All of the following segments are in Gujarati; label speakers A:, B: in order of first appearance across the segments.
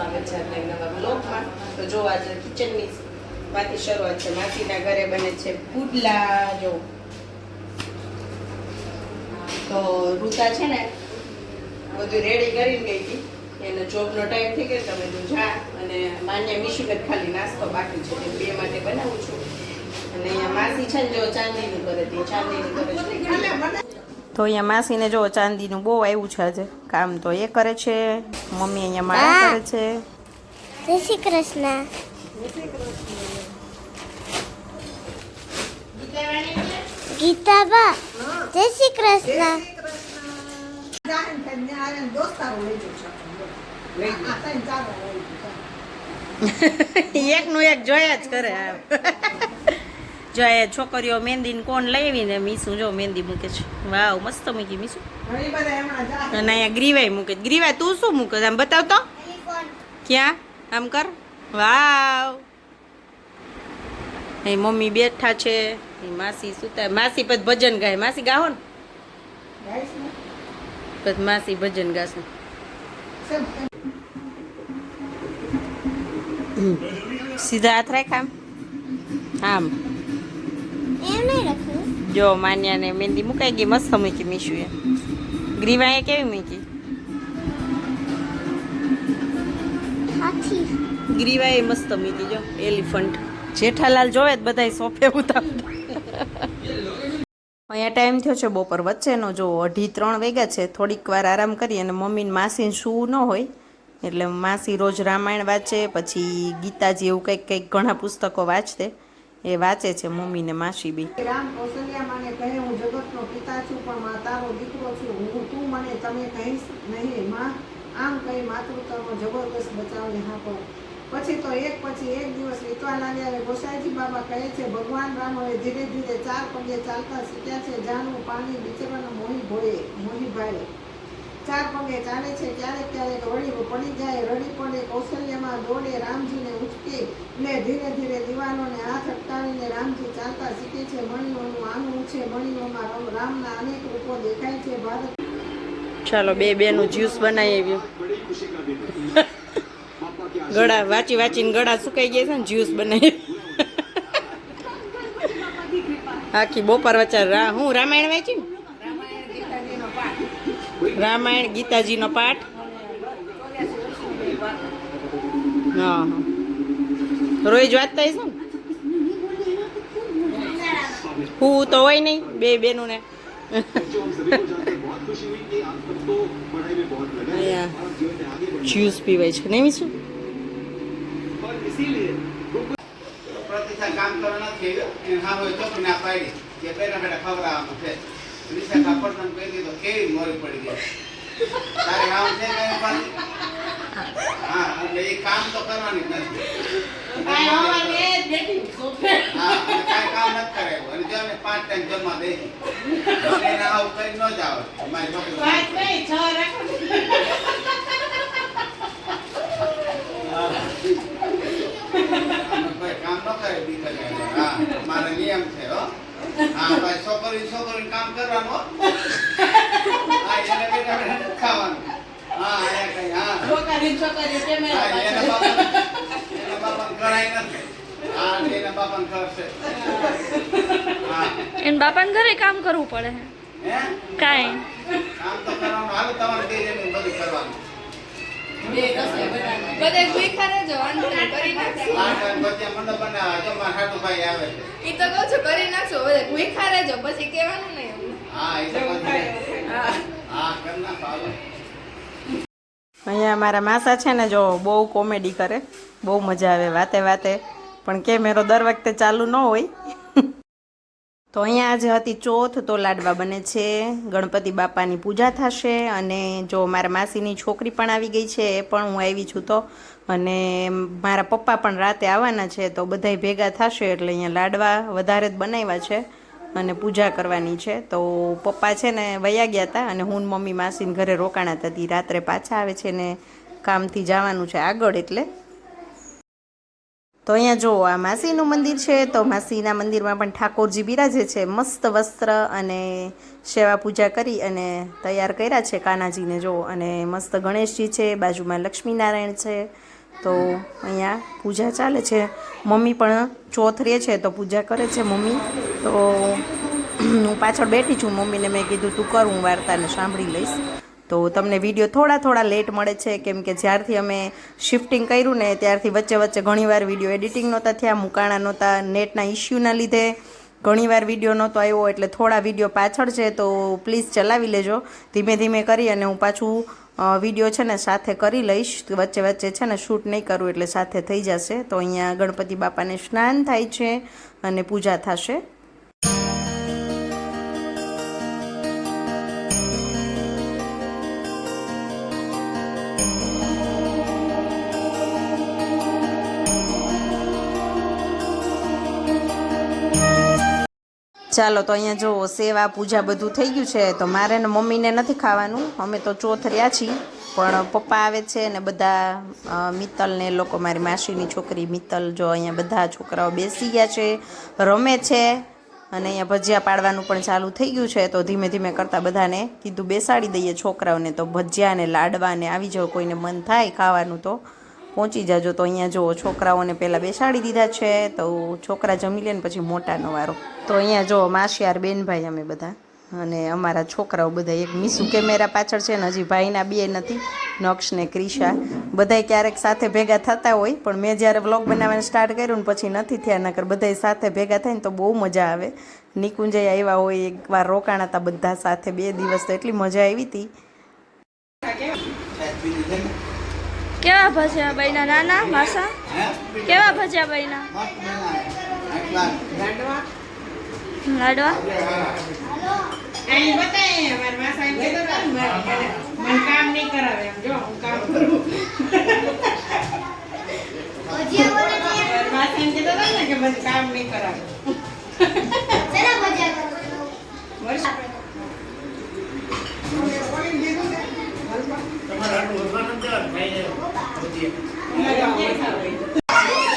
A: સ્વાગત છે આજના નવા બ્લોગમાં તો જો આજે કિચનની માંથી શરૂઆત છે. માસીના ઘરે બને છે પુડલા જો. તો રૂતા છે ને, બધું રેડી કરીને ગઈ હતી. એનો જોબનો ટાઈમ થઈ ગયો, તમે તું જા. અને માન્ય મિશિગત ખાલી નાસ્તો બાકી છે. બે માટે બનાવું છું. અને અહીંયા માસી છે ને જો ચાંદીનું કરે તે ચાંદીનું કરે છે. તો અહીંયા માસીને જો ચાંદીનું બહુ આવ્યું છે આજે. કામ તો એ કરે છે મમ્મી અહીંયા માળા કરે છે.
B: જય શ્રી કૃષ્ણ. ગીતાબા જય શ્રી કૃષ્ણ.
A: એકનું એક જોયા જ કરે આ. જો એ છોકરીઓ મહેંદી કોણ લાવીને મીસું જો મહેંદી મૂકે છે. વાવ મસ્ત મૂકી મીસું. અને અહીંયા ગ્રીવાય મૂકે ગ્રીવાય ગ્રીવા તું શું મૂકે આમ બતાવ તો. ક્યાં? આમ કર. વાવ. એ મમ્મી બેઠા છે. માસી સુતા માસી પછી ભજન ગાય. માસી ગાહો ને. પછી માસી ભજન ગાશું. સીધા હાથ રાખ આમ. આમ.
B: એમ માન્યા ને
A: જો મહેંદી મુકાઈ ગઈ મસ્ત મૂકી મીશુએ ગ્રીવાએ કેવી મૂકી? ગ્રીવાએ મસ્ત મૂકી જો એલિફન્ટ. જેઠાલાલ જોવે જ બધાય સોફે ઉતારતા. અહીંયા ટાઈમ થયો છે બપોર વચ્ચેનો. જો અઢી ત્રણ વાગ્યા છે. થોડીક વાર આરામ કરી અને મમ્મીને માસીને શું ન હોય એટલે માસી રોજ રામાયણ વાંચે પછી ગીતાજી એવું કંઈક કંઈક ઘણા પુસ્તકો વાંચતે. એ વાંચે છે મમ્મી ને માસી બી.
C: રામ કૌશલ્યા માને કહે, હું જગતનો પિતા છું, પણ મા તારો દીકરો છું. હું તું મને તમે કહીશ નહીં, માં. આમ કહી માતૃત્વનો જબરદસ્ત બચાવને હા કહો પછી તો એક પછી એક દિવસ વીતવા લાગ્યા હવે ગોસાઈજી બાબા કહે છે, ભગવાન રામ હવે ધીરે ધીરે ચાર પગે ચાલતા શીખ્યા છે. જાનું પાણી વિચરવાનું મોહી ભોયે, મોહી ભાઈ. ચાર પગે ચાલે છે, ક્યારેક ક્યારેક વળી પડી જાય, રડી પડે, કૌશલ્યમાં દોડે, રામજીને ઉચકે ને ધીરે ધીરે દીવાનોને હાથ અટકાવીને રામજી ચાલતા શીખે છે મણિઓનું આનું છે મણિઓમાં રમ, રામના અનેક રૂપો દેખાય છે ભારત
A: ચાલો, બે બેનું જ્યુસ બનાવી આવ્યું ગળા, વાંચી વાંચીને ગળા સુકાઈ ગયા છે ને, જ્યુસ બનાવી આખી બપોર વચ્ચે હું રામાયણ વાંચી ને? રામાયણ ગીતાજીનો પાઠ. હા રોજ વાંચતા હશે ને? હું તો હોય નહીં બે બેનું ને જ્યુસ પીવાય છે. નહીં શું
D: કામ કરવાના એને હા હોય તો ના પાડી. કે બેઠા બેઠા ખવડાવવાનું છે. વિશાખા પટન કહી દીધો કેવી મોરી પડી ગઈ? તારે કામ છે કઈ પણ? હા એટલે એ કામ તો કરવાની નથી. હા કાંઈ કામ નથી કરે એવું. અને જો અમે પાંચ ટાઈમ જમવા મને એના આવું કરી ન જ આવે મારી છોકરી અમે કોઈ કામ ન કરે દીકરી આગળ. હા મારો નિયમ છે હો હા ભાઈ છોકરી છોકરી કામ કરવાનું હો. હા એને બેઠા બેઠા ખાવાનું. હા એ કઈ હા. હા, એના બાપા એના બાપાને કરાય નથી. હા એના બાપાને કરશે હા.
E: એને બાપાને ઘરે કામ કરવું પડે.
D: હે?
E: કાંઈ.
D: કામ તો કરવાનું. હાલ તમારે બે બધું કરવાનું.
F: બધે ભૂખા કરી નાખશું.
D: મારા
F: ઈ તો કહું છું કરી નાખશું બધે ભૂખા રહેજો પછી કહેવાનું નહીં
A: અહીંયા મારા માસા છે ને જો બહુ કોમેડી કરે બહુ મજા આવે વાતે વાતે. પણ કેમેરો દર વખતે ચાલુ ન હોય. તો અહીંયા આજે હતી ચોથ, તો લાડવા બને છે. ગણપતિ બાપાની પૂજા થશે અને જો મારા માસીની છોકરી પણ આવી ગઈ છે, એ પણ હું આવી છું તો. અને મારા પપ્પા પણ રાતે આવવાના છે, તો બધાય ભેગા થશે એટલે અહીંયા લાડવા વધારે જ બનાવ્યા છે અને પૂજા કરવાની છે. તો પપ્પા છે ને વયા ગયા હતા અને હું મમ્મી માસીને ઘરે રોકાણા હતી. રાત્રે પાછા આવે છે ને કામથી જવાનું છે આગળ એટલે. તો અહીંયા જો આ માસીનું મંદિર છે, તો માસીના મંદિરમાં પણ ઠાકોરજી બિરાજે છે. મસ્ત વસ્ત્ર અને સેવા પૂજા કરી અને તૈયાર કર્યા છે કાનાજીને જો. અને મસ્ત ગણેશજી છે, બાજુમાં લક્ષ્મીનારાયણ છે. તો અહીંયા પૂજા ચાલે છે. મમ્મી પણ ચોથ રહે છે તો પૂજા કરે છે મમ્મી. તો હું પાછળ બેઠી છું. મમ્મીને મેં કીધું તું કર, હું વાર્તાને સાંભળી લઈશ. તો તમને વીડિયો થોડા થોડા લેટ મળે છે, કેમ કે જ્યારથી અમે શિફ્ટિંગ કર્યું ને ત્યારથી વચ્ચે વચ્ચે ઘણીવાર વીડિયો એડિટિંગ નહોતા થયા, મુકાણા નહોતા, નેટના ઇસ્યુના લીધે ઘણીવાર વીડિયો નહોતો આવ્યો, એટલે થોડા વીડિયો પાછળ છે, તો પ્લીઝ ચલાવી લેજો. ધીમે ધીમે કરી અને હું પાછું વીડિયો છે ને સાથે કરી લઈશ. વચ્ચે વચ્ચે છે ને શૂટ નહીં કરું, એટલે સાથે થઈ જશે. તો અહીંયા ગણપતિ બાપાને સ્નાન થાય છે અને પૂજા થશે. ચાલો તો અહીંયા જો સેવા, પૂજા બધું થઈ ગયું છે, તો મારે ને મમ્મીને નથી ખાવાનું. અમે તો ચોથ રહ્યા છીએ, પણ પપ્પા આવે છે ને બધા મિત્તલને લોકો, મારી માસીની છોકરી મિત્તલ જો અહીંયા બધા છોકરાઓ બેસી ગયા છે, રમે છે, અને અહીંયા ભજીયા પાડવાનું પણ ચાલુ થઈ ગયું છે, તો ધીમે ધીમે કરતાં બધાને કીધું બેસાડી દઈએ છોકરાઓને, તો ભજીયા ને લાડવા ને આવી જાવ કોઈને મન થાય ખાવાનું તો. પહોંચી જાજો. તો અહીંયા જો છોકરાઓને પહેલાં બેસાડી દીધા છે, તો છોકરા જમી લે ને પછી મોટાનો વારો તો અહીંયા જો માસિયાર બેનભાઈ અમે બધા, અને અમારા છોકરાઓ બધા એક મીસુ કેમેરા પાછળ છે ને હજી ભાઈના બે નથી, નક્ષ ને ક્રિશા. બધાય ક્યારેક સાથે ભેગા થતા હોય, પણ મેં જ્યારે વ્લોગ બનાવવાનું સ્ટાર્ટ કર્યું ને પછી નથી થયા, નકર બધાય સાથે ભેગા થાય ને તો બહુ મજા આવે. નિકુંજય આવ્યા હોય એકવાર રોકાણા હતા બધા સાથે, બે દિવસ તો એટલી મજા આવી હતી?
E: કેવા ભજીયા બૈના નાના માસા? કેવા ભજીયા બૈના
C: લાડવા? કામ નહીં કરાવે એમ જો હું કામ કરું મારા માસા એમ કહેતા હતા ને કે મને કામ નહીં કરાવે વર્ષ ઓલી લીધું ને?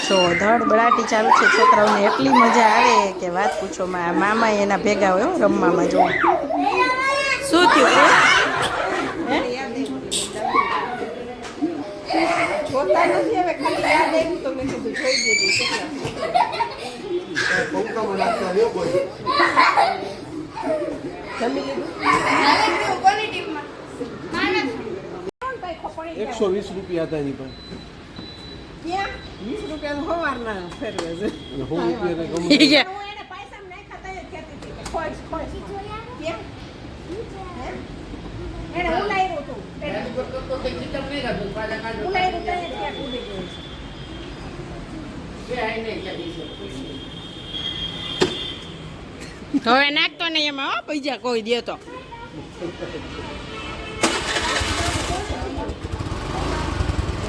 A: જો ધડ બળાટી ચાલુ છે છોકરાઓને એટલી મજા આવે કે વાત પૂછો માં મામા એના ભેગા હોય હો રમવામાં જો. શું થયું
C: જોતા નથી હવે ખાલી યાદ આવ્યું તો મેં કીધું જોઈ દીધું કેટલા
F: કોની ટીમમાં
G: એકસો વીસ રૂપિયા હતા એની પણ.
A: હવે નાખતો નહીં એમાં હો પૈસા કોઈ દે તો.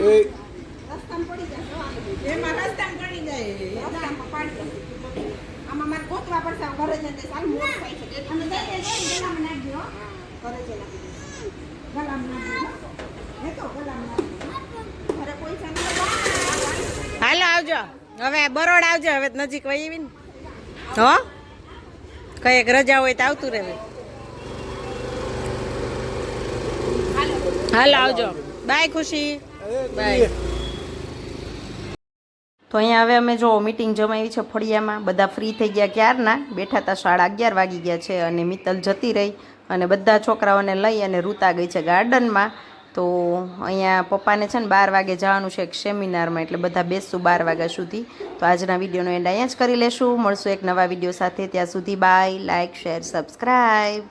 G: એ.
A: હાલો આવજો. હવે બરોડ આવજો. હવે તો નજીક વહી આવી ને હો? કંઈક રજા હોય તો આવતું રહેવે. હાલો આવજો. બાય ખુશી. બાય. તો અહીંયા હવે અમે જો મિટિંગ જમાવી છે ફળિયામાં, બધા ફ્રી થઈ ગયા ક્યારના? બેઠા હતા સાડા અગિયાર વાગી ગયા છે અને મિત્તલ જતી રહી અને બધા છોકરાઓને લઈ અને રૂતા ગઈ છે ગાર્ડનમાં. તો અહીંયા પપ્પાને છે ને બાર વાગે જવાનું છે એક સેમિનારમાં, એટલે બધા બેસશું બાર વાગ્યા સુધી. તો આજના વિડીયોનો એન્ડ અહીંયા જ કરી લેશું. મળશું એક નવા વીડિયો સાથે. ત્યાં સુધી બાય લાઇક શેર સબસ્ક્રાઈબ